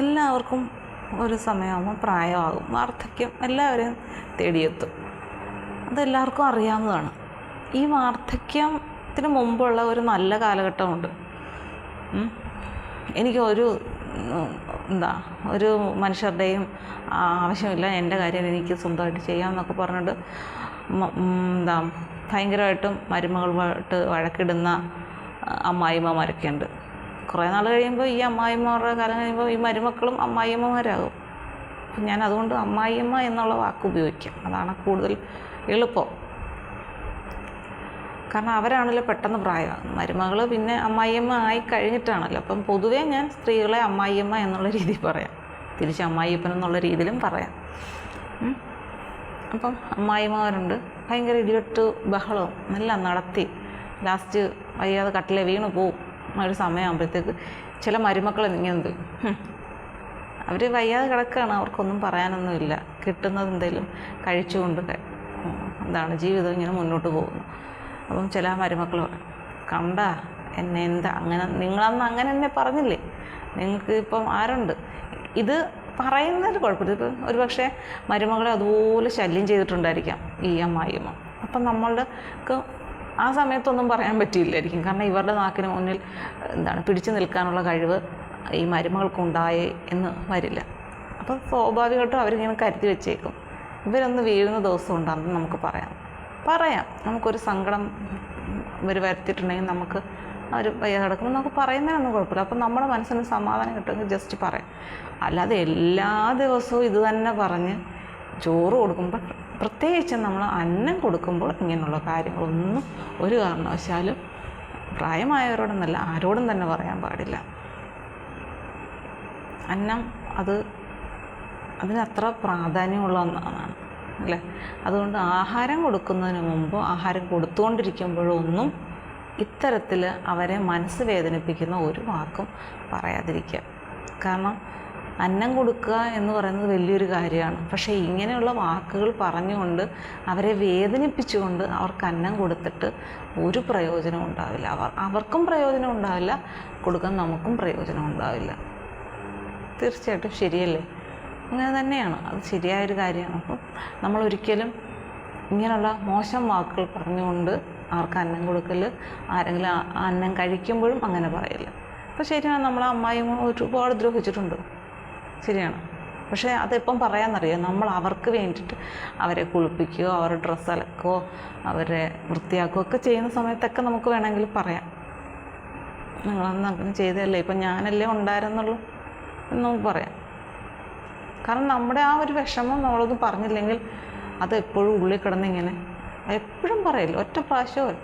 എല്ലാവർക്കും ഒരു സമയമാകുമ്പോൾ പ്രായമാകും. വാർദ്ധക്യം എല്ലാവരെയും തേടിയെത്തും. അതെല്ലാവർക്കും അറിയാവുന്നതാണ്. ഈ വാർദ്ധക്യത്തിന് മുമ്പുള്ള ഒരു നല്ല കാലഘട്ടമുണ്ട്. എനിക്ക് ഒരു എന്താ ഒരു മനുഷ്യരുടെയും ആവശ്യമില്ല. എന്റെ കാര്യം എനിക്ക് സ്വന്തമായിട്ട് ചെയ്യാമെന്നൊക്കെ പറഞ്ഞിട്ട് എന്താ ഭയങ്കരമായിട്ടും മരുമകളുമായിട്ട് വഴക്കിടുന്ന അമ്മായിമ്മമാരൊക്കെ ഉണ്ട് കുറേ നാൾ കഴിയുമ്പോൾ ഈ അമ്മായിമാരുടെ കാലം കഴിയുമ്പോൾ ഈ മരുമക്കളും അമ്മായിയമ്മമാരാകും. അപ്പം ഞാൻ അതുകൊണ്ട് അമ്മായിയമ്മ എന്നുള്ള വാക്ക് ഉപയോഗിക്കാം. അതാണ് കൂടുതൽ എളുപ്പം. കാരണം അവരാണല്ലോ പെട്ടെന്ന് പ്രായമാകുന്നത് മരുമകൾ പിന്നെ അമ്മായിയമ്മ ആയി കഴിഞ്ഞിട്ടാണല്ലോ. അപ്പം പൊതുവേ ഞാൻ സ്ത്രീകളെ അമ്മായിയമ്മ എന്നുള്ള രീതിയിൽ പറയാം. തിരിച്ച് അമ്മായിയപ്പൻ എന്നുള്ള രീതിയിലും പറയാം. അപ്പം അമ്മായിമാരുണ്ട് ഭയങ്കര ഇടിവെട്ട് ബഹളവും എല്ലാം നടത്തി. ലാസ്റ്റ് വയ്യാതെ കട്ടിലെ വീണ് പോവും. ഒരു സമയമാകുമ്പോഴത്തേക്ക് ചില മരുമക്കൾ ഇങ്ങനെ അവർ വയ്യാതെ കിടക്കുകയാണ് അവർക്കൊന്നും പറയാനൊന്നുമില്ല. കിട്ടുന്നത് എന്തെങ്കിലും കഴിച്ചുകൊണ്ട് എന്താണ് ജീവിതം ഇങ്ങനെ മുന്നോട്ട് പോകുന്നു. അപ്പം ചില മരുമക്കൾ കണ്ട എന്നെ എന്താ അങ്ങനെ നിങ്ങളന്ന് അങ്ങനെ എന്നെ പറഞ്ഞില്ലേ? നിങ്ങൾക്ക് ഇപ്പം ആരുണ്ട്? ഇത് പറയുന്നതിൽ കുഴപ്പമില്ല. ഇപ്പം ഒരു പക്ഷേ മരുമകളെ അതുപോലെ ശല്യം ചെയ്തിട്ടുണ്ടായിരിക്കാം ഈ അമ്മായിയമ്മ. അപ്പം നമ്മൾക്ക് ആ സമയത്തൊന്നും പറയാൻ പറ്റിയില്ലായിരിക്കും. കാരണം ഇവരുടെ നാക്കിന് മുന്നിൽ എന്താണ് പിടിച്ചു നിൽക്കാനുള്ള കഴിവ് ഈ മരുമകൾക്കുണ്ടായേ എന്ന് വരില്ല. അപ്പം സ്വാഭാവികമായിട്ടും അവരിങ്ങനെ കരുതി വെച്ചേക്കും. ഇവരൊന്ന് വീഴുന്ന ദിവസം ഉണ്ട് നമുക്ക് പറയാം. പറയാം. നമുക്കൊരു സങ്കടം ഇവർ വരുത്തിയിട്ടുണ്ടെങ്കിൽ നമുക്ക് അവർ വയ്യാതെ കിടക്കുമ്പോൾ നമുക്ക് പറയുന്നതിനൊന്നും കുഴപ്പമില്ല. അപ്പം നമ്മുടെ മനസ്സിന് സമാധാനം കിട്ടുമെങ്കിൽ ജസ്റ്റ് പറയാം. അല്ലാതെ എല്ലാ ദിവസവും ഇത് തന്നെ പറഞ്ഞ് ചോറ് കൊടുക്കുമ്പോൾ പ്രത്യേകിച്ച് നമ്മൾ അന്നം കൊടുക്കുമ്പോൾ ഇങ്ങനെയുള്ള കാര്യങ്ങളൊന്നും ഒരു കാരണവശാലും പ്രായമായവരോടൊന്നല്ല ആരോടും തന്നെ പറയാൻ പാടില്ല. അന്നം അത് അതിനത്ര പ്രാധാന്യമുള്ള ഒന്നാണ് അല്ലേ? അതുകൊണ്ട് ആഹാരം കൊടുക്കുന്നതിന് മുമ്പോ ആഹാരം കൊടുത്തുകൊണ്ടിരിക്കുമ്പോഴോ ഒന്നും ഇത്തരത്തിൽ അവരെ മനസ്സ് വേദനിപ്പിക്കുന്ന ഒരു വാക്കും പറയാതിരിക്കുക. കാരണം അന്നം കൊടുക്കുക എന്ന് പറയുന്നത് വലിയൊരു കാര്യമാണ്. പക്ഷേ ഇങ്ങനെയുള്ള വാക്കുകൾ പറഞ്ഞുകൊണ്ട് അവരെ വേദനിപ്പിച്ചുകൊണ്ട് അവർക്ക് അന്നം കൊടുത്തിട്ട് ഒരു പ്രയോജനം ഉണ്ടാവില്ല. അവർ അവർക്കും പ്രയോജനം ഉണ്ടാവില്ല കൊടുക്കാൻ നമുക്കും പ്രയോജനം ഉണ്ടാവില്ല. തീർച്ചയായിട്ടും ശരിയല്ലേ? അങ്ങനെ തന്നെയാണ്. അത് ശരിയായൊരു കാര്യമാണ്. അപ്പം നമ്മൾ ഒരിക്കലും ഇങ്ങനെയുള്ള മോശം വാക്കുകൾ പറഞ്ഞുകൊണ്ട് അവർക്ക് അന്നം കൊടുക്കൽ ആരെങ്കിലും അന്നം കഴിക്കുമ്പോഴും അങ്ങനെ പറയില്ല അപ്പോൾ ശരിയാണ്. നമ്മൾ അമ്മായിമ്മ ഒരുപാട് ദ്രോഹിച്ചിട്ടുണ്ട്. ശരിയാണ്. പക്ഷേ അതിപ്പം പറയാമെന്നറിയോ നമ്മൾ അവർക്ക് വേണ്ടിയിട്ട് അവരെ കുളിപ്പിക്കുകയോ അവരുടെ ഡ്രസ്സ് അലക്കുകയോ അവരെ വൃത്തിയാക്കുകയോ ഒക്കെ ചെയ്യുന്ന സമയത്തൊക്കെ നമുക്ക് വേണമെങ്കിൽ പറയാം. നിങ്ങളൊന്നും അങ്ങനെ ചെയ്തതല്ലേ? ഇപ്പം ഞാനല്ലേ ഉണ്ടായിരുന്നുള്ളൂ എന്ന് നമുക്ക് പറയാം. കാരണം നമ്മുടെ ആ ഒരു വിഷമം നമ്മളൊന്നും പറഞ്ഞില്ലെങ്കിൽ അത് എപ്പോഴും ഉള്ളിൽ കിടന്നിങ്ങനെ എപ്പോഴും പറയില്ല. ഒറ്റ പ്രാവശ്യമേ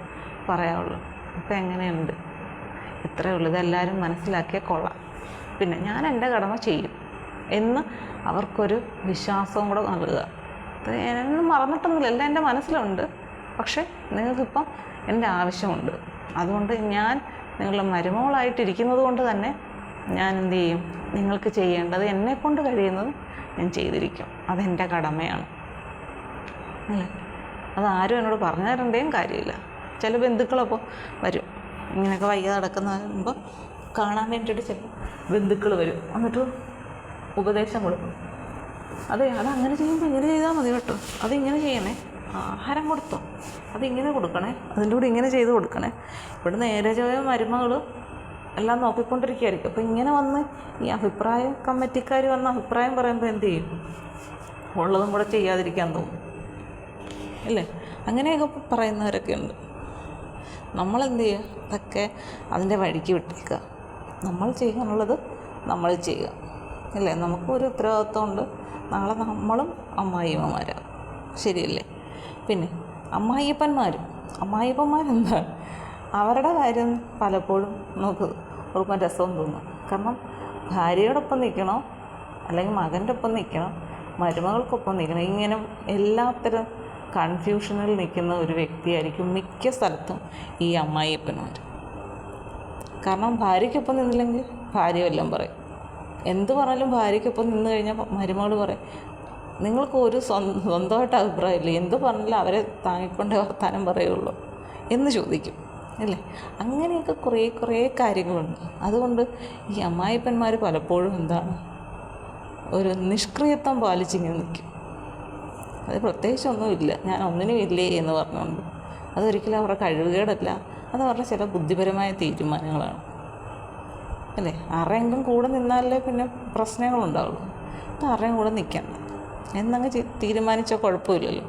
പറയാവുള്ളൂ. ഇപ്പം എങ്ങനെയുണ്ട്? ഇത്രയേ ഉള്ളൂ. ഇതെല്ലാവരും മനസ്സിലാക്കിയാൽ കൊള്ളാം. പിന്നെ ഞാൻ എന്റെ കടമ ചെയ്യും. എന്ന് അവർക്കൊരു വിശ്വാസവും കൂടെ നൽകുക. എന്നും മറന്നിട്ടൊന്നുമില്ല. എല്ലാം എന്റെ മനസ്സിലുണ്ട്. പക്ഷേ നിങ്ങൾക്കിപ്പം എന്റെ ആവശ്യമുണ്ട്. അതുകൊണ്ട് ഞാൻ നിങ്ങളുടെ മരുമകളായിട്ടിരിക്കുന്നത് കൊണ്ട് തന്നെ ഞാൻ എന്ത് ചെയ്യും? നിങ്ങൾക്ക് ചെയ്യേണ്ടത് എന്നെ കൊണ്ട് കഴിയുന്നത് ഞാൻ ചെയ്തിരിക്കും. അതെന്റെ കടമയാണ്. അല്ലേ? അതാരും എന്നോട് പറഞ്ഞു തരേണ്ടേയും കാര്യമില്ല. ചില ബന്ധുക്കളപ്പോൾ വരും. ഇങ്ങനെയൊക്കെ വയ്യാതെ നടക്കുന്നതാകുമ്പോൾ കാണാൻ വേണ്ടിയിട്ട് ചില ബന്ധുക്കൾ വരും. എന്നിട്ട് ഉപദേശം കൊടുക്കും. അതെ അങ്ങനെ ചെയ്യുമ്പോൾ ഇങ്ങനെ ചെയ്താൽ മതി കേട്ടോ. അതിങ്ങനെ ചെയ്യണേ. ആഹാരം കൊടുത്തോ. അതിങ്ങനെ കൊടുക്കണേ. അതിന്റെ കൂടെ ഇങ്ങനെ ചെയ്ത് കൊടുക്കണേ. ഇവിടെ നേരെ ചോയ മരുമകൾ എല്ലാം നോക്കിക്കൊണ്ടിരിക്കുകയായിരിക്കും അപ്പോൾ ഇങ്ങനെ വന്ന് ഈ അഭിപ്രായം കമ്മിറ്റിക്കാർ വന്ന് അഭിപ്രായം പറയുമ്പോൾ എന്ത് ചെയ്യും? ഉള്ളതും കൂടെ ചെയ്യാതിരിക്കാൻ തോന്നും. അല്ലേ? അങ്ങനെയൊക്കെ പറയുന്നവരൊക്കെ ഉണ്ട്. നമ്മളെന്ത് ചെയ്യുക? അതൊക്കെ അതിന്റെ വഴിക്ക് വിട്ടേക്കുക. നമ്മൾ ചെയ്യാനുള്ളത് നമ്മൾ ചെയ്യുക. ഇല്ലേ? നമുക്കൊരു ഉത്തരവാദിത്വമുണ്ട്. നാളെ നമ്മളും അമ്മായിയമ്മമാരാണ് ശരിയല്ലേ? പിന്നെ അമ്മായിയപ്പന്മാരും. അമ്മായിയപ്പന്മാരെന്താ? അവരുടെ കാര്യം പലപ്പോഴും നമുക്ക് ഓർക്കാൻ രസം തോന്നും. കാരണം ഭാര്യയോടൊപ്പം നിൽക്കണോ? അല്ലെങ്കിൽ മകന്റെ ഒപ്പം നിൽക്കണം? മരുമകൾക്കൊപ്പം നിൽക്കണം? ഇങ്ങനെ എല്ലാത്തരം കൺഫ്യൂഷനിൽ നിൽക്കുന്ന ഒരു വ്യക്തിയായിരിക്കും മിക്ക സ്ഥലത്തും ഈ അമ്മായിയപ്പന്മാർ. കാരണം ഭാര്യയ്ക്കൊപ്പം നിന്നില്ലെങ്കിൽ ഭാര്യ വല്ലതും പറയും. എന്ത് പറഞ്ഞാലും ഭാര്യയ്ക്കൊപ്പം നിന്ന് കഴിഞ്ഞാൽ മരുമകൾ പറയും നിങ്ങൾക്ക് ഒരു സ്വന്തം സ്വന്തമായിട്ട് അഭിപ്രായമില്ല? എന്ത് പറഞ്ഞാലും അവരെ താങ്ങിക്കൊണ്ടേ വർത്താനം പറയുള്ളൂ എന്ന് ചോദിക്കും അല്ലേ? അങ്ങനെയൊക്കെ കുറേ കുറേ കാര്യങ്ങളുണ്ട്. അതുകൊണ്ട് ഈ അമ്മായിപ്പന്മാർ പലപ്പോഴും എന്താണ് ഒരു നിഷ്ക്രിയത്വം പാലിച്ചിങ്ങനെ നിൽക്കും. അത് പ്രത്യേകിച്ചൊന്നുമില്ല. ഞാൻ ഒന്നിനും ഇല്ലേ എന്ന് പറഞ്ഞുകൊണ്ട്. അതൊരിക്കലും അവരുടെ കഴിവുകേടല്ല. അത് അവരുടെ ചില ബുദ്ധിപരമായ തീരുമാനങ്ങളാണ്. അല്ലേ ആരെങ്കിലും കൂടെ നിന്നാലേ പിന്നെ പ്രശ്നങ്ങളുണ്ടാവുള്ളൂ. അപ്പം ആരുടെയും കൂടെ നിൽക്കണം എന്നങ്ങ് തീരുമാനിച്ചാൽ കുഴപ്പമില്ലല്ലോ.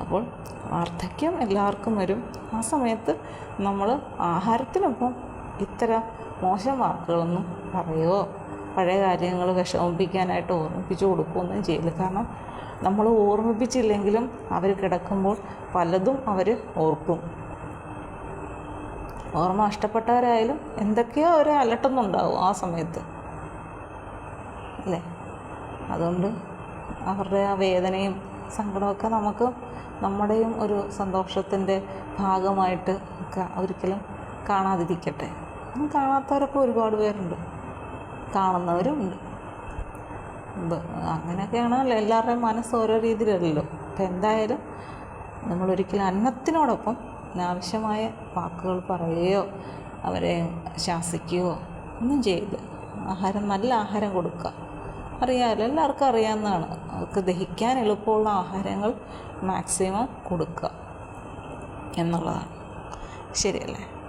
അപ്പോൾ വാർദ്ധക്യം എല്ലാവർക്കും വരും. ആ സമയത്ത് നമ്മൾ ആഹാരത്തിനൊപ്പം ഇത്തരം മോശം വാക്കുകളൊന്നും പറയുകയോ പഴയ കാര്യങ്ങൾ വിഷമിപ്പിക്കാനായിട്ട് ഓർമ്മിപ്പിച്ച് കൊടുക്കുകയൊന്നും ചെയ്യില്ല. കാരണം നമ്മൾ ഓർമ്മിപ്പിച്ചില്ലെങ്കിലും അവർ കിടക്കുമ്പോൾ പലതും അവർ ഓർക്കും. ഓർമ്മ നഷ്ടപ്പെട്ടവരായാലും എന്തൊക്കെയോ ഒരു അലട്ടുന്നുണ്ടാവും ആ സമയത്ത്. അല്ലേ? അതുകൊണ്ട് അവരുടെ ആ വേദനയും സങ്കടമൊക്കെ നമുക്ക് നമ്മുടെയും ഒരു സന്തോഷത്തിന്റെ ഭാഗമായിട്ട് ഒരിക്കലും കാണാതിരിക്കട്ടെ. കാണാത്തവരൊക്കെ ഒരുപാട് പേരുണ്ട്. കാണുന്നവരും ഉണ്ട് അങ്ങനെയൊക്കെയാണല്ലോ എല്ലാവരുടെയും മനസ്സ് ഓരോ രീതിയിലല്ലോ അപ്പം എന്തായാലും നമ്മളൊരിക്കലും അന്നത്തിനോടൊപ്പം അനാവശ്യമായ വാക്കുകൾ പറയുകയോ അവരെ ശാസിക്കുകയോ ഒന്നും ചെയ്ത് ആഹാരം നല്ല ആഹാരം കൊടുക്കുക. അറിയാമല്ലോ എല്ലാവർക്കും അറിയാവുന്നതാണ്. അവർക്ക് ദഹിക്കാൻ എളുപ്പമുള്ള ആഹാരങ്ങൾ മാക്സിമം കൊടുക്കുക എന്നുള്ളതാണ്. ശരിയല്ലേ?